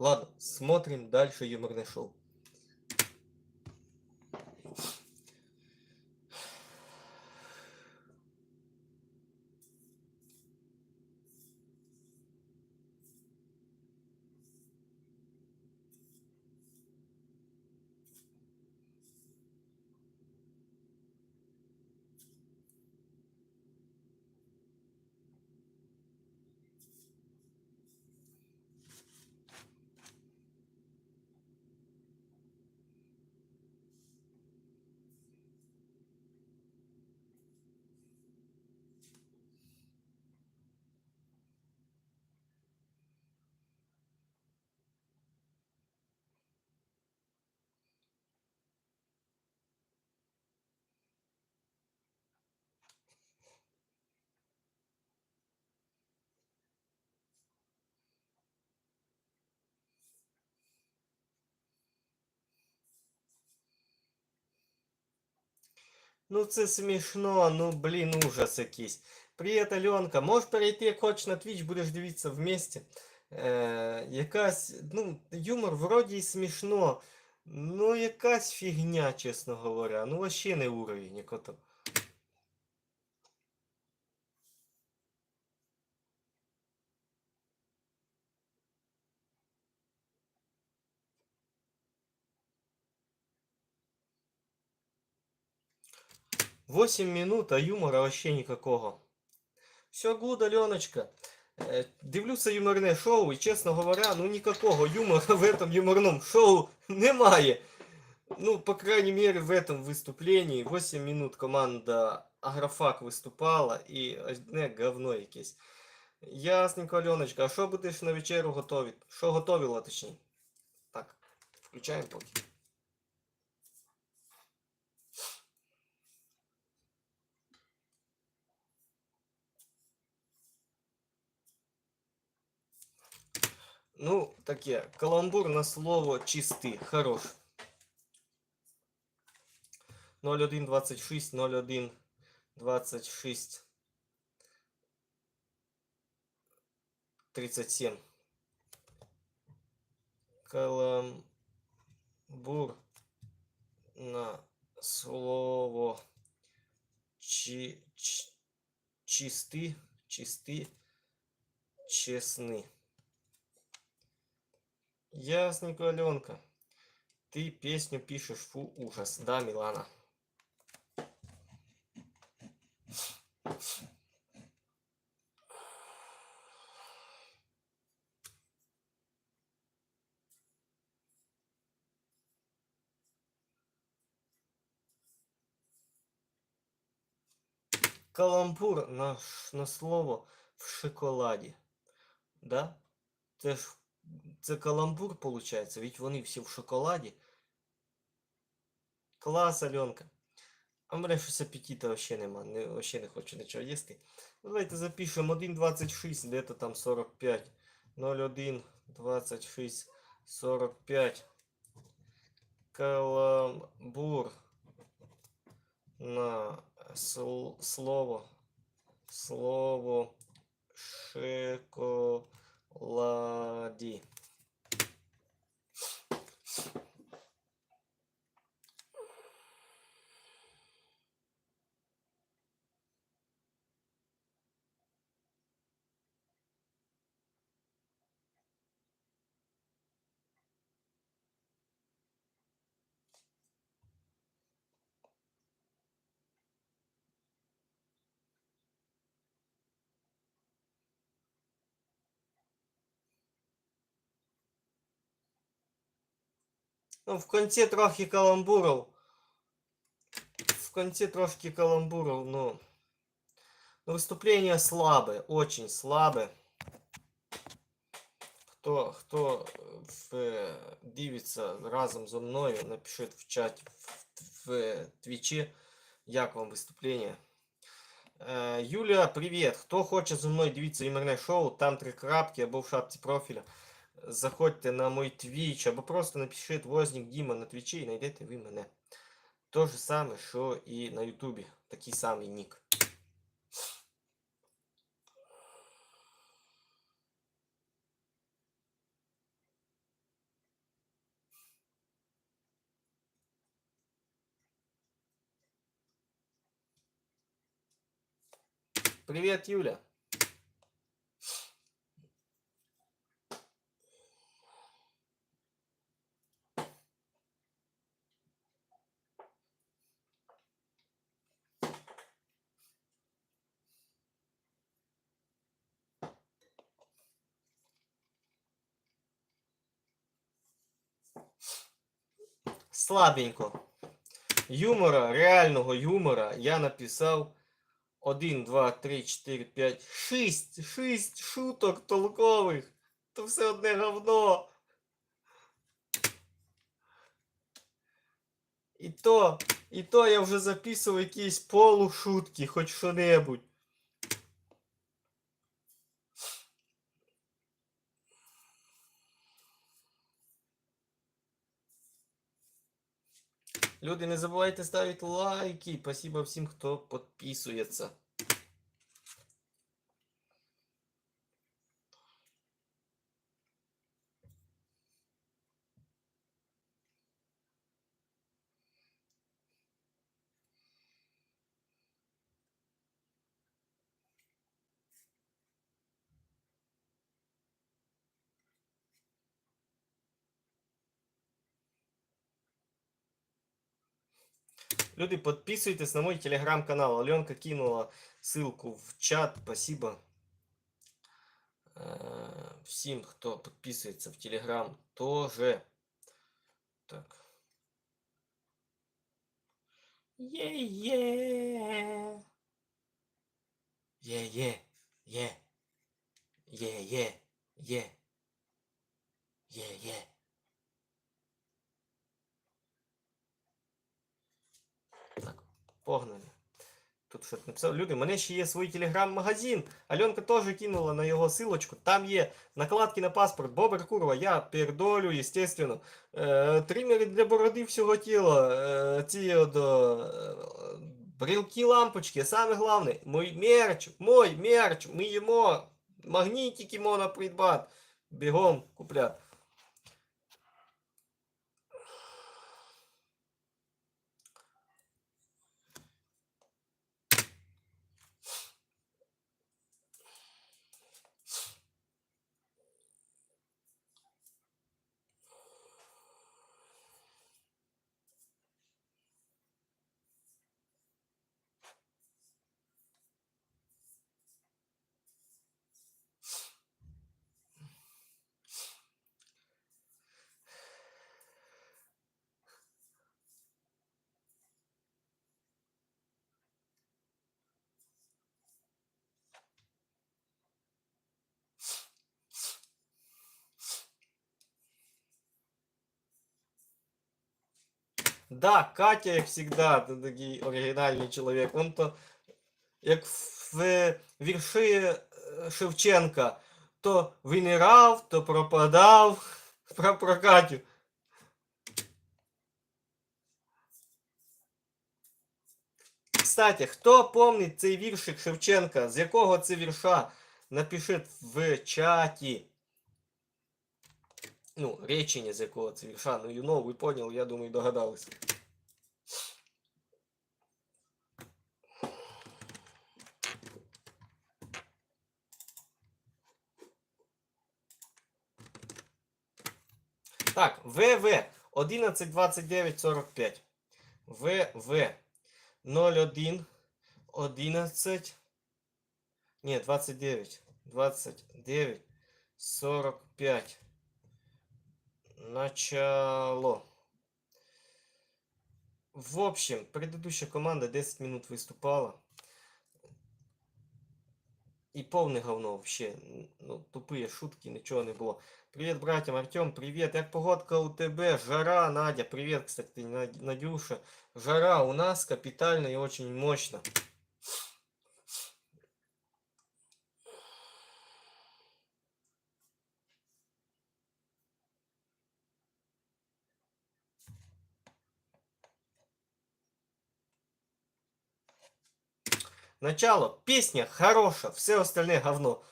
Ладно, смотрим дальше юморное шоу. Ну це смішно, ну блін, ужас якийсь. Привіт, Альонка. Можеш перейти як хоч на твіч, будеш дивитися вместе. Е, Якась, ну, юмор вроді і смішно. Ну, якась фігня, чесно говоря. Ну, вообще не уровень. якото. 8 минут, а юмора вообще никакого. Все гуда, Леночка. Аленочка. Э, дивлюся юморне шоу, и, честно говоря, ну никакого юмора в этом юморном шоу немає. Ну, по крайней мере, в этом выступлении 8 минут команда Аграфак выступала и одне говно якесь. Ясненько, Леночка, а что будешь на вечеру готовить? Что готовила, точнее? Так, включаем токи. Ну, таке, каламбур на слово чистий, хорош. 0126, 01, 26, 37. Каламбур на слово чи, ч, чистий, чистий, чесний. Ясненько, Аленка. Ты песню пишешь, фу, ужас. Да, Милана. Каламбур на, на слово в шоколаді. Да? Це ж це каламбур, виходить, ведь вони всі в шоколаді. Клас, Альонка. А в мене щось апетита вообще нема. Не, вообще не хочу нічого їсти. Ну, Давайте запишемо 1.26, де-то там 45. 01, 26, 45. Каламбур на сл- слово. Слово шоколаді. Ну, в конце трохи каламбуров. В конце трошки каламбуров, ну. ну, Выступление слабое, очень слабое. Хто, хто в, дивиться разом зо мною, напишіть в чаті в, в твічі, як вам виступлення. Е, Юлія, привіт! Хто хоче зі мною дивитися імерне шоу, там три крапки або в шапці профіля. Заходьте на мой твіч, або просто напишіть возник Діма на твічі і знайдете ви мене. То же саме, що і на Ютубі. Такий самий нік. Привет, Юля! Слабенько. Юмора, реального юмора я написав 1, 2, 3, 4, 5, 6, 6 шуток толкових. То все одне говно. І то, і то я вже записував якісь полушутки, хоч що-небудь. Люди, не забувайте ставити лайки. Спасибо всім, хто підписується. Люди, подписывайтесь на мой телеграм-канал. Аленка кинула ссылку в чат. Спасибо э, всем, кто подписывается в телеграм тоже. Так. Е-е. Е-е. Е. Е-е. Е. Е-е. Погнали. Тут щось написав. Люди, у мене ще є свій телеграм-магазин. Альонка теж кинула на його силочку. Там є накладки на паспорт, Бобер Курва, я пердолю, естественно. Е, тримери для бороди всього тіла. Е, ці от, е, брілки лампочки. Саме головне, мой мерч, мой мерч, ми їмо. Магнітики можна придбати. Бігом купляти. Да, Катя, як всегда, ти такий оригінальний чоловік. Он то, як в вірші е, Шевченка, то винирав, то пропадав. Про, про Катю. Кстати, хто помнить цей віршик Шевченка? З якого це вірша? Напишіть в чаті. Ну, речення з якого це вірша. Ну, you know, ви поняли, я думаю, догадались. Так, ВВ 112945. ВВ 01 11. Ні, 29. 29 45. Начало. В общем, предыдущая команда 10 минут выступала. І повне говно вообще. Ну, тупые шутки, нічого не було. Привіт, братям, Артем, привіт. Як погодка у тебе? Жара, Надя, привіт, кстати, Над- Надюша. Жара у нас капитально и очень мощно. Начало. Песня хорошая, все остальное говно.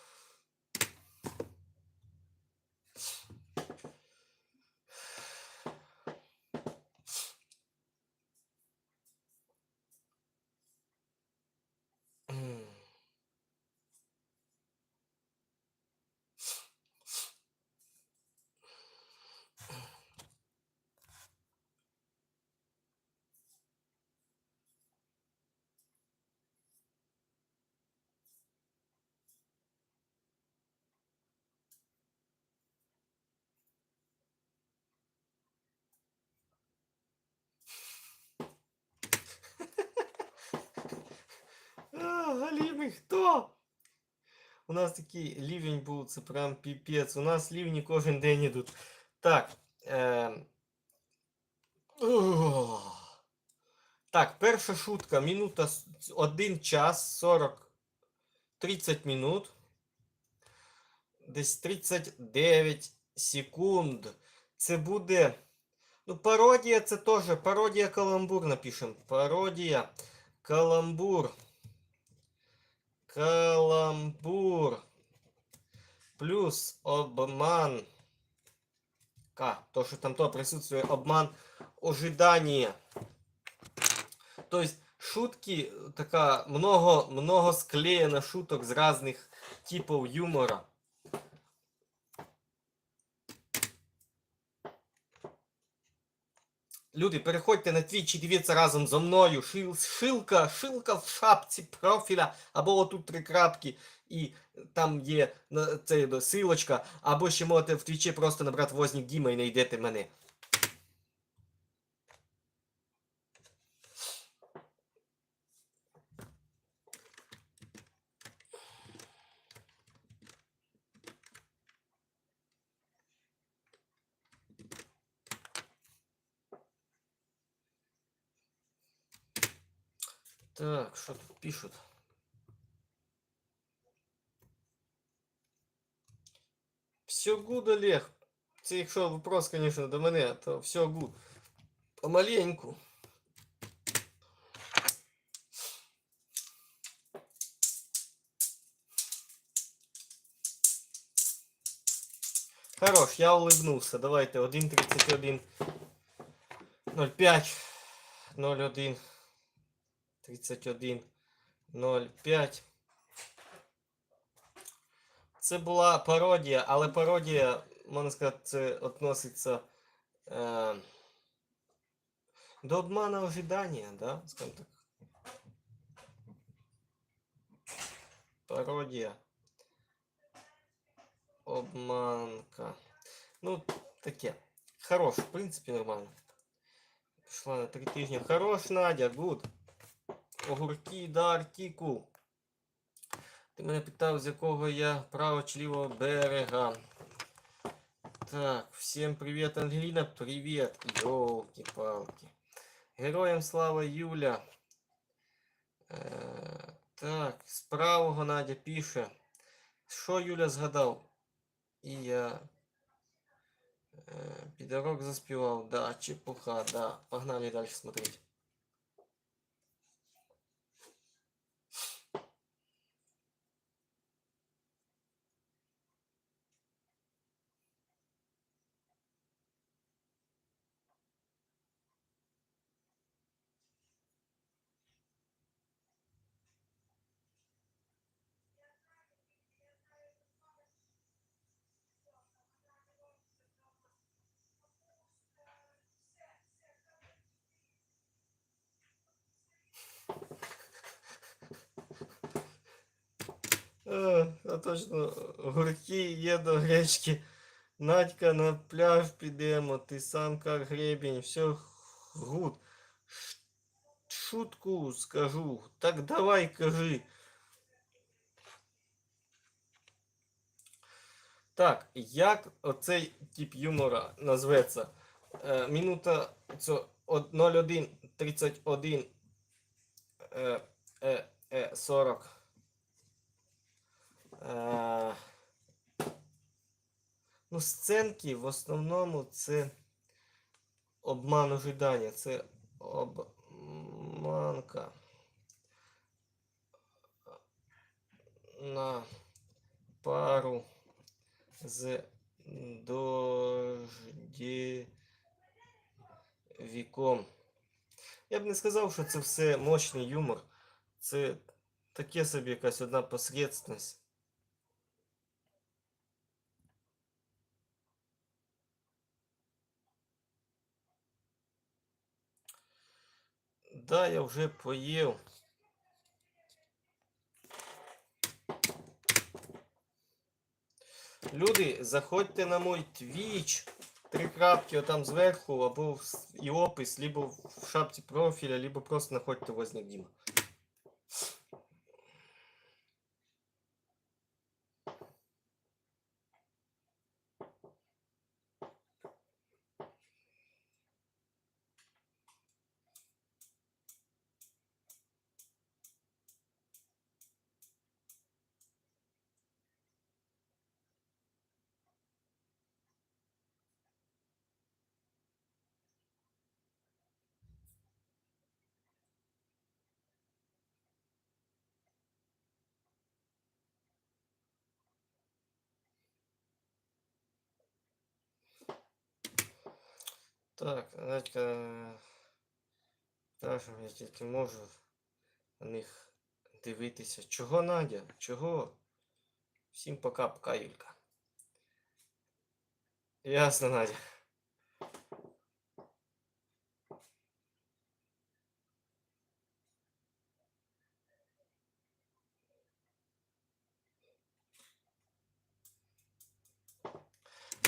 Галімий, хто? У нас такий лівень був, це прям піпець. У нас лівні кожен день ідуть. Так. Е... Так, перша шутка. Минута 1 час 40 30 минут. Десь 39 секунд. Це буде. Ну, пародія це теж. Пародія каламбур напишем. Пародія. Каламбур. Каламбур. Плюс обман. К. То, что там то присутствует обман ожидания. То есть шутки, такая много, много склеено шуток с разных типов юмора. Люди, переходьте на твіч і дивіться разом зо мною. Шил, шилка, шилка в шапці профіля, або отут три крапки, і там є це силочка, або ще можете в Твічі просто набрати Вознік Діма і знайдете мене. Так, що тут пишуть? Все гуд, Олег. Це якщо вопрос, конечно, до мене, то все гуд. Помаленьку. Хорош, я улыбнулся. Давайте 1.31 05 01 31 05 Це була пародія, але пародія, можна сказати, це відноситься е, до обману ожидання, да? Скажімо так. Пародія. Обманка. Ну, таке. Хорош, в принципі, нормально. Пішла на три тижні. Хорош, Надя, гуд. Огурки, да, артикул. Ти мене питав, з якого я право чи лівого берега. Так, всем привет, Ангелина, привет. Ёлки-палки. Героям слава Юля. Е, так, з правого Надя пише. Що Юля згадав? І я е, підорок заспівав. Да, чепуха, да. Погнали дальше смотреть. А точно, гурки є до гречки. Надька на пляж підемо, ти сам как гребень, все гуд. Шутку скажу, так давай кажи. Так, як оцей тип юмора назветься? Е, од- 01.31 е, е, е, 40. Е, ну, сценки в основному це обман ожидання, це обманка на пару з дождєвіком. Я б не сказав, що це все мощний юмор. Це таке собі якась одна посредственность. Да, я вже поїв. Люди, заходьте на мой твіч. Три крапки отам зверху, або в і опис, либо в шапці профіля, либо просто знаходьте возле Діма. Так, Надька. Страшно, я тільки можу на них дивитися. Чого, Надя? Чого? Всім пока, пока, Юлька. Ясно, Надя.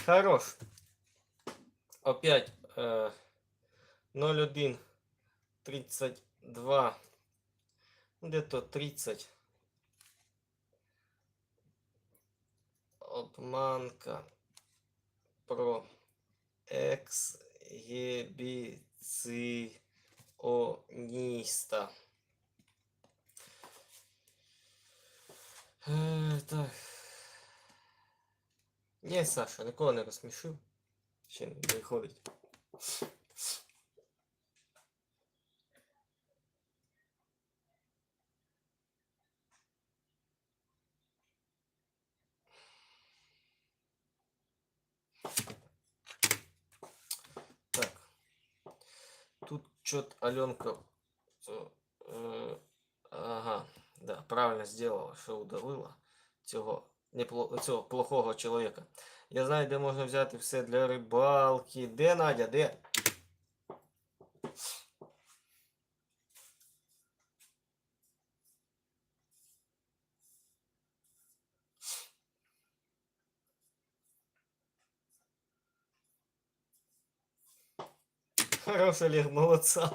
Хорош. Опять 01 32 ну, где-то 30 обманка про ексгибіціоніста. Е, так. Ні, Саша, нікого не розсмішив. Ще не виходить. Так. Тут чот Аленка. цо- е, Ага, да, правильно сделала, що удалила цього, непло, цього плохого чоловіка. Я знаю, де можна взяти все для рибалки. Де Надя? Де? Хорош, Олег, молодца.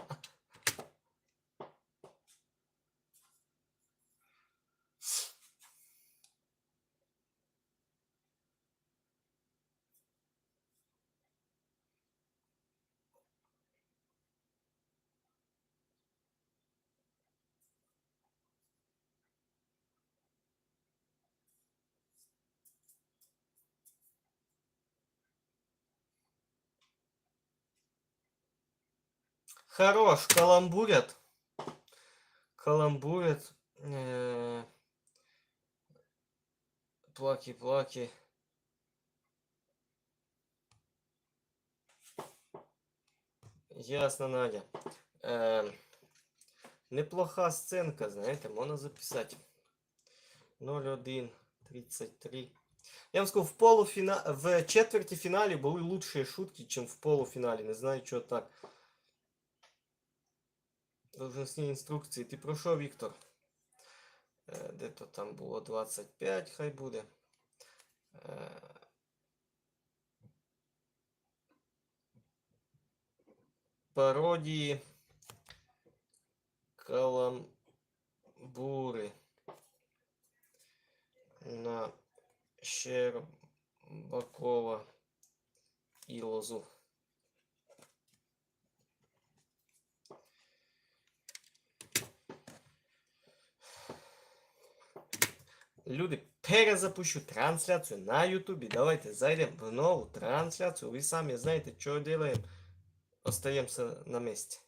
Хорош, каламбурят. Каламбурят. Э, Плаки-плаки. Ясно, Надя. Е, неплоха сценка, знаєте, можна записати. 01 33. Я вам скажу, в полуфіна... в четверті фіналі були лучшие шутки, чем в полуфіналі. Не знаю, чого так. Должностні інструкції. Ти про що, Віктор? Е, Де то там було 25, хай буде. Е, Пародії. Каламбури. На Щербакова і Лозу. Люди, перезапущу трансляцію на Ютубі. Давайте зайдемо в нову трансляцію. Ви самі знаєте, що робимо. Остаємося на місці.